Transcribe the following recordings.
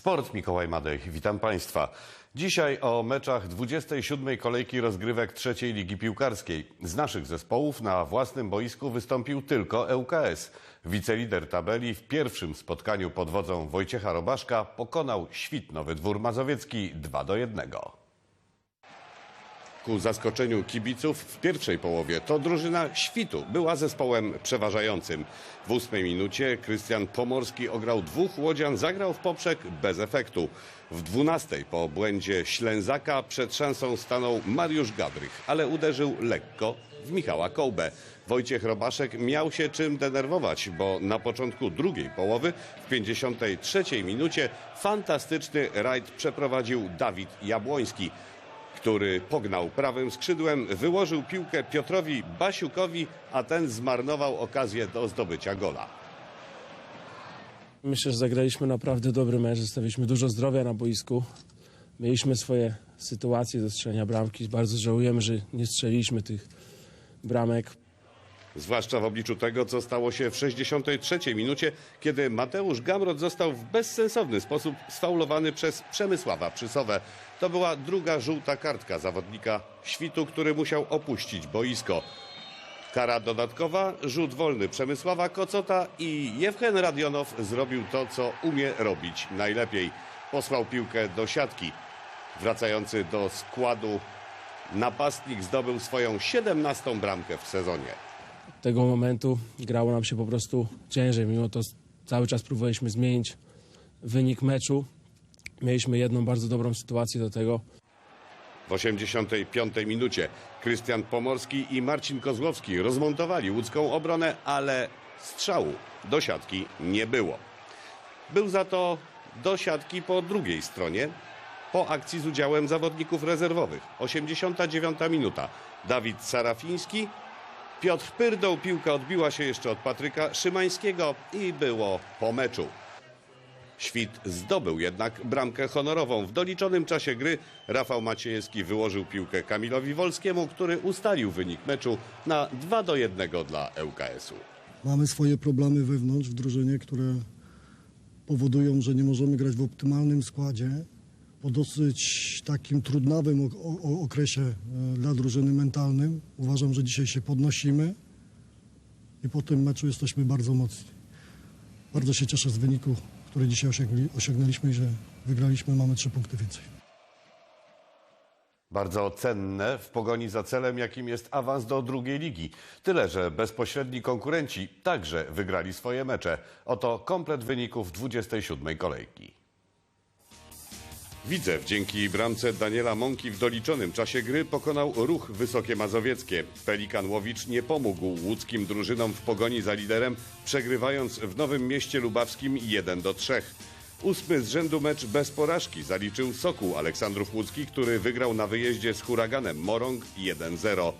Sport Mikołaj Madej, witam Państwa. Dzisiaj o meczach 27. kolejki rozgrywek trzeciej ligi piłkarskiej. Z naszych zespołów na własnym boisku wystąpił tylko ŁKS. Wicelider tabeli w pierwszym spotkaniu pod wodzą Wojciecha Robaszka pokonał Świtnowy Dwór Mazowiecki 2 do 1. Ku zaskoczeniu kibiców w pierwszej połowie to drużyna Świtu była zespołem przeważającym. W ósmej minucie Krystian Pomorski ograł dwóch łodzian, zagrał w poprzek bez efektu. W dwunastej po błędzie Ślęzaka przed szansą stanął Mariusz Gabrych, ale uderzył lekko w Michała Kołbę. Wojciech Robaszek miał się czym denerwować, bo na początku drugiej połowy w 53 minucie fantastyczny rajd przeprowadził Dawid Jabłoński który pognał prawym skrzydłem, wyłożył piłkę Piotrowi Basiukowi, a ten zmarnował okazję do zdobycia gola. Myślę, że zagraliśmy naprawdę dobry mecz, zostawiliśmy dużo zdrowia na boisku. Mieliśmy swoje sytuacje do strzelania bramki. Bardzo żałujemy, że nie strzeliliśmy tych bramek. Zwłaszcza w obliczu tego, co stało się w 63 minucie, kiedy Mateusz Gamrot został w bezsensowny sposób sfaulowany przez Przemysława Przysowę. To była druga żółta kartka zawodnika Świtu, który musiał opuścić boisko. Kara dodatkowa, rzut wolny Przemysława Kocota i Jewchen Radionow zrobił to, co umie robić najlepiej. Posłał piłkę do siatki. Wracający do składu napastnik zdobył swoją 17 bramkę w sezonie. Tego momentu grało nam się po prostu ciężej. Mimo to cały czas próbowaliśmy zmienić wynik meczu. Mieliśmy jedną bardzo dobrą sytuację do tego. W 85 minucie Krystian Pomorski i Marcin Kozłowski rozmontowali łódzką obronę, ale strzału do siatki nie było. Był za to do siatki po drugiej stronie, po akcji z udziałem zawodników rezerwowych. 89 minuta. Dawid Sarafiński, Piotr Pyrdą. Piłka odbiła się jeszcze od Patryka Szymańskiego i było po meczu. Świt zdobył jednak bramkę honorową. W doliczonym czasie gry Rafał Maciejewski wyłożył piłkę Kamilowi Wolskiemu, który ustalił wynik meczu na 2 do 1 dla ŁKS-u. Mamy swoje problemy wewnątrz w drużynie, które powodują, że nie możemy grać w optymalnym składzie. Po dosyć takim trudnawym okresie e, dla drużyny mentalnym. Uważam, że dzisiaj się podnosimy i po tym meczu jesteśmy bardzo mocni. Bardzo się cieszę z wyniku, który dzisiaj osiągli, osiągnęliśmy i że wygraliśmy, mamy trzy punkty więcej. Bardzo cenne w pogoni za celem, jakim jest awans do drugiej ligi. Tyle, że bezpośredni konkurenci także wygrali swoje mecze. Oto komplet wyników 27 kolejki. Widzew dzięki bramce Daniela Mąki w doliczonym czasie gry pokonał ruch Wysokie Mazowieckie. Pelikan Łowicz nie pomógł łódzkim drużynom w pogoni za liderem, przegrywając w Nowym Mieście Lubawskim 1 do 3. Ósmy z rzędu mecz bez porażki zaliczył Sokół Aleksandrów Łódzki, który wygrał na wyjeździe z huraganem Morąg 1-0.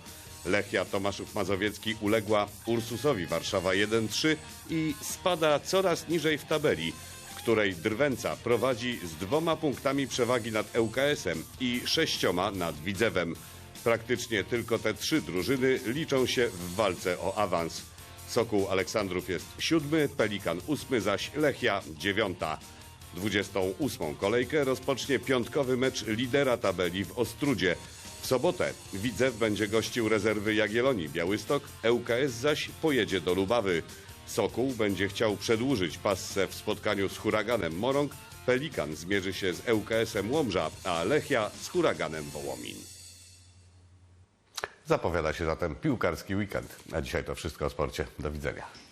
Lechia Tomaszów Mazowiecki uległa Ursusowi Warszawa 1-3 i spada coraz niżej w tabeli, której Drwęca prowadzi z dwoma punktami przewagi nad ŁKS-em i sześcioma nad Widzewem. Praktycznie tylko te trzy drużyny liczą się w walce o awans. Sokół Aleksandrów jest siódmy, Pelikan ósmy, zaś Lechia dziewiąta. 28. kolejkę rozpocznie piątkowy mecz lidera tabeli w Ostrudzie. W sobotę Widzew będzie gościł rezerwy Jagiellonii Białystok, ŁKS zaś pojedzie do Lubawy. Sokół będzie chciał przedłużyć passę w spotkaniu z huraganem Morąg, Pelikan zmierzy się z ŁKS-em Łomża, a Lechia z huraganem Wołomin. Zapowiada się zatem piłkarski weekend. A dzisiaj to wszystko o sporcie. Do widzenia.